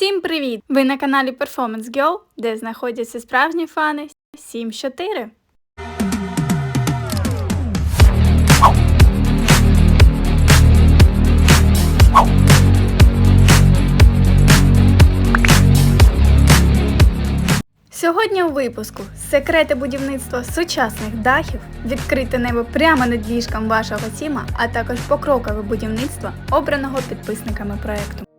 Всім привіт! Ви на каналі Performance Girl, де знаходяться справжні фани 7-4. Сьогодні у випуску секрети будівництва сучасних дахів, відкрите небо прямо над ліжком вашого тіма, а також покрокове будівництво, обраного підписниками проекту.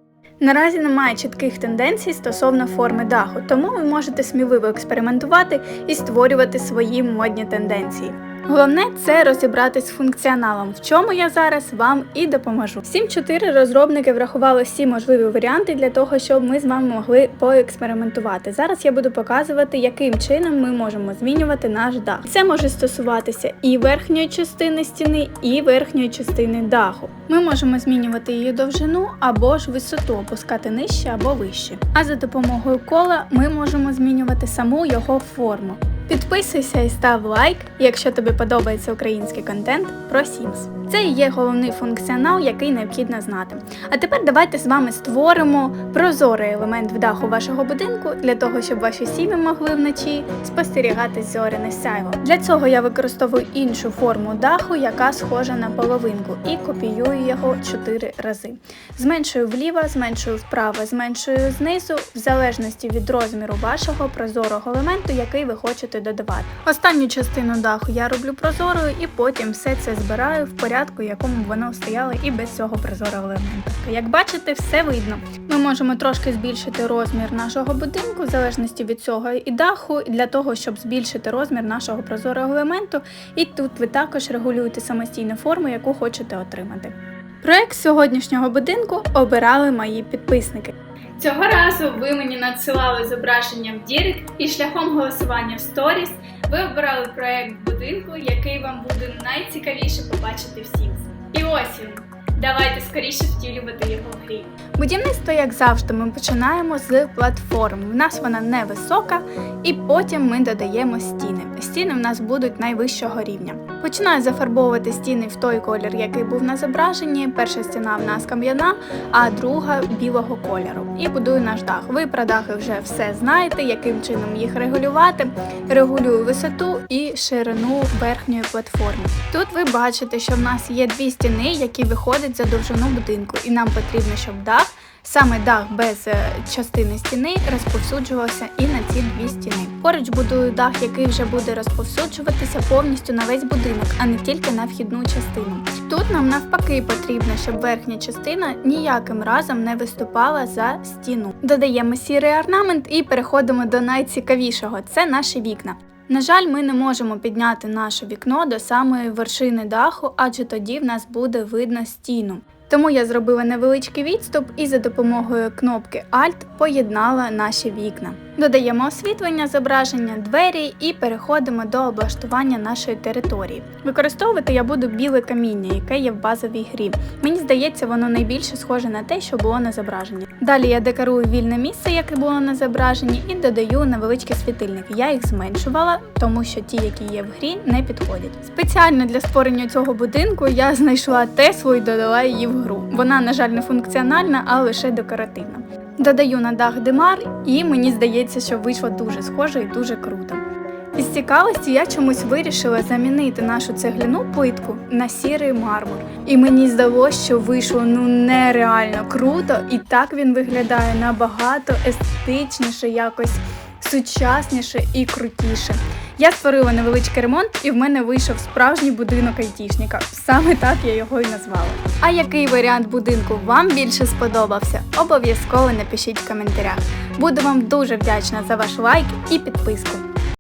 Наразі немає чітких тенденцій стосовно форми даху, тому ви можете сміливо експериментувати і створювати свої модні тенденції. Головне це розібратись з функціоналом, в чому я зараз вам і допоможу. 7.4 розробники врахували всі можливі варіанти для того, щоб ми з вами могли поекспериментувати. Зараз я буду показувати, яким чином ми можемо змінювати наш дах. Це може стосуватися і верхньої частини стіни, і верхньої частини даху. Ми можемо змінювати її довжину або ж висоту, опускати нижче або вище. А за допомогою кола ми можемо змінювати саму його форму. Підписуйся і став лайк, якщо тобі подобається український контент про Sims. Це і є головний функціонал, який необхідно знати. А тепер давайте з вами створимо прозорий елемент в даху вашого будинку для того, щоб ваші сім'ї могли вночі спостерігати зоряне сяйво. Для цього я використовую іншу форму даху, яка схожа на половинку, і копіюю його 4 рази. Зменшую вліво, зменшую вправо, зменшую знизу, в залежності від розміру вашого прозорого елементу, який ви хочете додавати. Останню частину даху я роблю прозорою і потім все це збираю в порядку, якому воно стояло і без цього прозорого елемента. Як бачите, все видно. Ми можемо трошки збільшити розмір нашого будинку, в залежності від цього і даху, для того, щоб збільшити розмір нашого прозорого елементу. І тут ви також регулюєте самостійну форму, яку хочете отримати. Проект сьогоднішнього будинку обирали мої підписники. Цього разу ви мені надсилали зображення в Дірект і шляхом голосування в сторіс ви обирали проект будинку, який вам буде найцікавіше побачити в Sims. І ось він. Давайте скоріше втілювати його в грі. Будівництво, як завжди, ми починаємо з платформи. В нас вона невисока, і потім ми додаємо стіни. Стіни в нас будуть найвищого рівня. Починаю зафарбовувати стіни в той колір, який був на зображенні. Перша стіна в нас кам'яна, а друга білого кольору. І будую наш дах. Ви про дахи вже все знаєте, яким чином їх регулювати. Регулюю висоту і ширину верхньої платформи. Тут ви бачите, що в нас є дві стіни, які виходять за довжину будинку, і нам потрібно, щоб дах. Саме дах без е, частини стіни розповсюджувався і на ці дві стіни. Поруч будую дах, який вже буде розповсюджуватися повністю на весь будинок, а не тільки на вхідну частину. Тут нам навпаки потрібно, щоб верхня частина ніяким разом не виступала за стіну. Додаємо сірий орнамент і переходимо до найцікавішого це наші вікна. На жаль, ми не можемо підняти наше вікно до самої вершини даху, адже тоді в нас буде видно стіну. Тому я зробила невеличкий відступ і за допомогою кнопки Alt поєднала наші вікна. Додаємо освітлення, зображення, двері і переходимо до облаштування нашої території. Використовувати я буду біле каміння, яке є в базовій грі. Мені здається, воно найбільше схоже на те, що було на зображенні. Далі я декорую вільне місце, яке було на зображенні, і додаю невеличкі світильники. Я їх зменшувала, тому що ті, які є в грі, не підходять. Спеціально для створення цього будинку я знайшла Теслу і додала її в гру. Вона, на жаль, не функціональна, а лише декоративна. Додаю на дах димар, і мені здається, що вийшло дуже схоже і дуже круто. Із цікавості я чомусь вирішила замінити нашу цегляну плитку на сірий мармур. І мені здалося, що вийшло ну нереально круто, і так він виглядає набагато естетичніше, якось сучасніше і крутіше. Я створила невеличкий ремонт, і в мене вийшов справжній будинок айтішника. Саме так я його і назвала. А який варіант будинку вам більше сподобався? Обов'язково напишіть в коментарях. Буду вам дуже вдячна за ваш лайк і підписку.